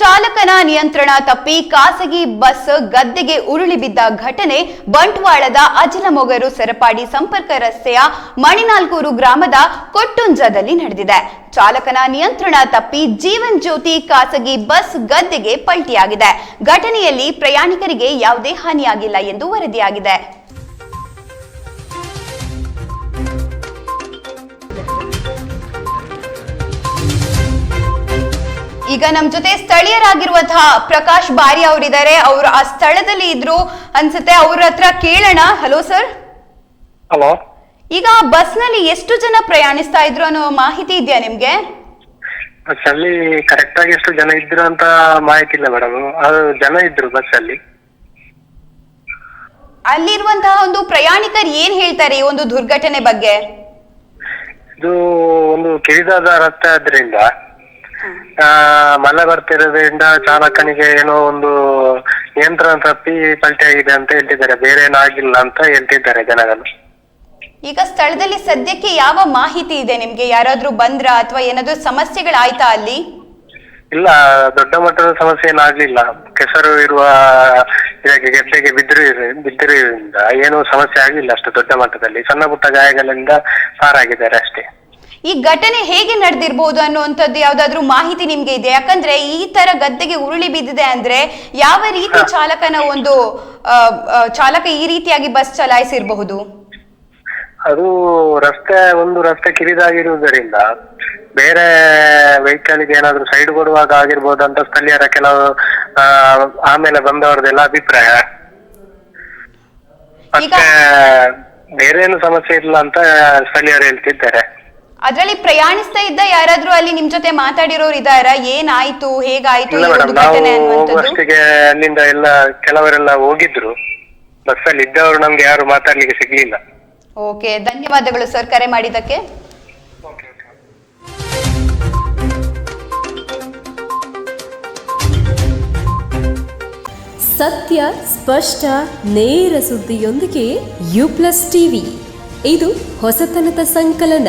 ಚಾಲಕನ ನಿಯಂತ್ರಣ ತಪ್ಪಿ ಖಾಸಗಿ ಬಸ್ ಗದ್ದೆಗೆ ಉರುಳಿ ಬಿದ್ದ ಘಟನೆ ಬಂಟ್ವಾಳದ ಅಜಲಮೊಗರು ಸರಪಾಡಿ ಸಂಪರ್ಕ ರಸ್ತೆಯ ಮಣಿನಾಲ್ಕೂರು ಗ್ರಾಮದ ಕೊಟ್ಟುಂಜದಲ್ಲಿ ನಡೆದಿದೆ. ಚಾಲಕನ ನಿಯಂತ್ರಣ ತಪ್ಪಿ ಜೀವನ್ ಜ್ಯೋತಿ ಖಾಸಗಿ ಬಸ್ ಗದ್ದೆಗೆ ಪಲ್ಟಿಯಾಗಿದೆ. ಘಟನೆಯಲ್ಲಿ ಪ್ರಯಾಣಿಕರಿಗೆ ಯಾವುದೇ ಹಾನಿಯಾಗಿಲ್ಲ ಎಂದು ವರದಿಯಾಗಿದೆ. ಈಗ ನಮ್ ಜೊತೆ ಸ್ಥಳೀಯರಾಗಿರುವಂತಹ ಪ್ರಕಾಶ್ ಬಾರಿ ಅವರಿದ್ದಾರೆ. ಅವರು ಆ ಸ್ಥಳದಲ್ಲಿ ಇದ್ರು ಅನ್ಸುತ್ತೆ. ಅವ್ರ ಹತ್ರ ಕೇಳೋಣ. ಹಲೋ ಸರ್ ಹಲೋ ಈಗ ಬಸ್ನಲ್ಲಿ ಎಷ್ಟು ಜನ ಪ್ರಯಾಣಿಸ್ತಾ ಇದ್ರು ಅನ್ನೋ ಮಾಹಿತಿ ಇದೆಯಾ ನಿಮ್ಗೆ? ಬಸ್ ಅಲ್ಲಿ ಕರೆಕ್ಟ್ ಆಗಿ ಎಷ್ಟು ಜನ ಇದ್ರು ಅಂತ ಮಾಹಿತಿ ಇಲ್ಲ ಮೇಡಮ್ ಅದು ಜನ ಇದ್ರು ಬಸ್ ಅಲ್ಲಿ ಅಲ್ಲಿರುವಂತಹ ಒಂದು ಪ್ರಯಾಣಿಕರು ಏನ್ ಹೇಳ್ತಾರೆ ಈ ಒಂದು ದುರ್ಘಟನೆ ಬಗ್ಗೆ? ಇದು ಒಂದು ಕಿರಿದಾದ ರಸ್ತೆ ಆದ್ರಿಂದ ಮಳೆ ಬರ್ತಿರೋದ್ರಿಂದ ಚಾಲಕನಿಗೆ ಏನೋ ಒಂದು ನಿಯಂತ್ರಣ ತಪ್ಪಿ ಪಲ್ಟಿ ಆಗಿದೆ ಅಂತ ಹೇಳ್ತಿದ್ದಾರೆ. ಬೇರೆ ಏನಾಗಿಲ್ಲ ಆಗಿಲ್ಲ ಅಂತ ಹೇಳ್ತಿದ್ದಾರೆ ಜನಗಳು. ಈಗ ಸ್ಥಳದಲ್ಲಿ ಸದ್ಯಕ್ಕೆ ಯಾವ ಮಾಹಿತಿ ಇದೆ ನಿಮ್ಗೆ? ಯಾರಾದ್ರೂ ಬಂದ್ರ ಅಥವಾ ಏನಾದ್ರೂ ಸಮಸ್ಯೆಗಳಾಯ್ತಾ ಅಲ್ಲಿ? ಇಲ್ಲ ದೊಡ್ಡ ಮಟ್ಟದ ಸಮಸ್ಯೆ ಏನಾಗ್ಲಿಲ್ಲ ಕೆಸರು ಇರುವ ಇದಕ್ಕೆ ಗೆದ್ದೆಗೆ ಬಿದ್ದಿರು ಬಿದ್ದಿರೋದ್ರಿಂದ ಏನೂ ಸಮಸ್ಯೆ ಆಗ್ಲಿಲ್ಲ ಅಷ್ಟು ದೊಡ್ಡ ಮಟ್ಟದಲ್ಲಿ. ಸಣ್ಣ ಪುಟ್ಟ ಗಾಯಗಳಿಂದ ಪಾರಾಗಿದ್ದಾರೆ ಅಷ್ಟೇ. ಈ ಘಟನೆ ಹೇಗೆ ನಡೆದಿರ್ಬೋದು ಅನ್ನುವಂಥದ್ದು ಯಾವುದಾದ್ರೂ ಮಾಹಿತಿ ನಿಮ್ಗೆ ಇದೆ? ಯಾಕಂದ್ರೆ ಈ ತರ ಗದ್ದೆಗೆ ಉರುಳಿ ಬಿದ್ದಿದೆ ಅಂದ್ರೆ ಯಾವ ರೀತಿ ಚಾಲಕನ ಒಂದು ಚಾಲಕ ಈ ರೀತಿಯಾಗಿ ಬಸ್ ಚಲಾಯಿಸಿರಬಹುದು? ಅದು ರಸ್ತೆ ಒಂದು ರಸ್ತೆ ಕಿರಿದಾಗಿರುವುದರಿಂದ ಬೇರೆ ವೆಹಿಕಲ್ಗೆ ಏನಾದ್ರು ಸೈಡ್ ಕೊಡುವಾಗ ಆಗಿರ್ಬೋದು ಅಂತ ಸ್ಥಳೀಯರ ಕೆಲವು ಆಮೇಲೆ ಬಂದವರದೆಲ್ಲ ಅಭಿಪ್ರಾಯ. ಮತ್ತೆ ಬೇರೆ ಏನು ಸಮಸ್ಯೆ ಇಲ್ಲ ಅಂತ ಸ್ಥಳೀಯರು ಹೇಳ್ತಿದ್ದಾರೆ. ಅದ್ರಲ್ಲಿ ಪ್ರಯಾಣಿಸ್ತಾ ಇದ್ದ ಯಾರಾದ್ರೂ ಅಲ್ಲಿ ನಿಮ್ ಜೊತೆ ಮಾತಾಡಿರೋರು ಇದಾರ? ಏನಾಯ್ತು? ಹೇಗಾಯ್ತು? ಇಲ್ಲ ಮೇಡಮ್ ನಾವು ಹೋಗುವಷ್ಟಿಗೆ ಅಲ್ಲಿಂದ ಎಲ್ಲ ಕೆಲವರೆಲ್ಲ ಹೋಗಿದ್ರು. ಬಸ್ಸಲ್ಲಿ ಇದ್ದವರು ನಮ್ಗೆ ಯಾರು ಮಾತಾಡ್ಲಿಕ್ಕೆ ಸಿಗ್ಲಿಲ್ಲ. ಓಕೆ ಧನ್ಯವಾದಗಳು ಸರ್ ಕರೆ ಮಾಡಿದ್ದಕ್ಕೆ. ಸತ್ಯ ಸ್ಪಷ್ಟ ನೇರ ಸುದ್ದಿಯೊಂದಿಗೆ ಯು ಪ್ಲಸ್ ಟಿವಿ ಇದು ಹೊಸತನದ ಸಂಕಲನ.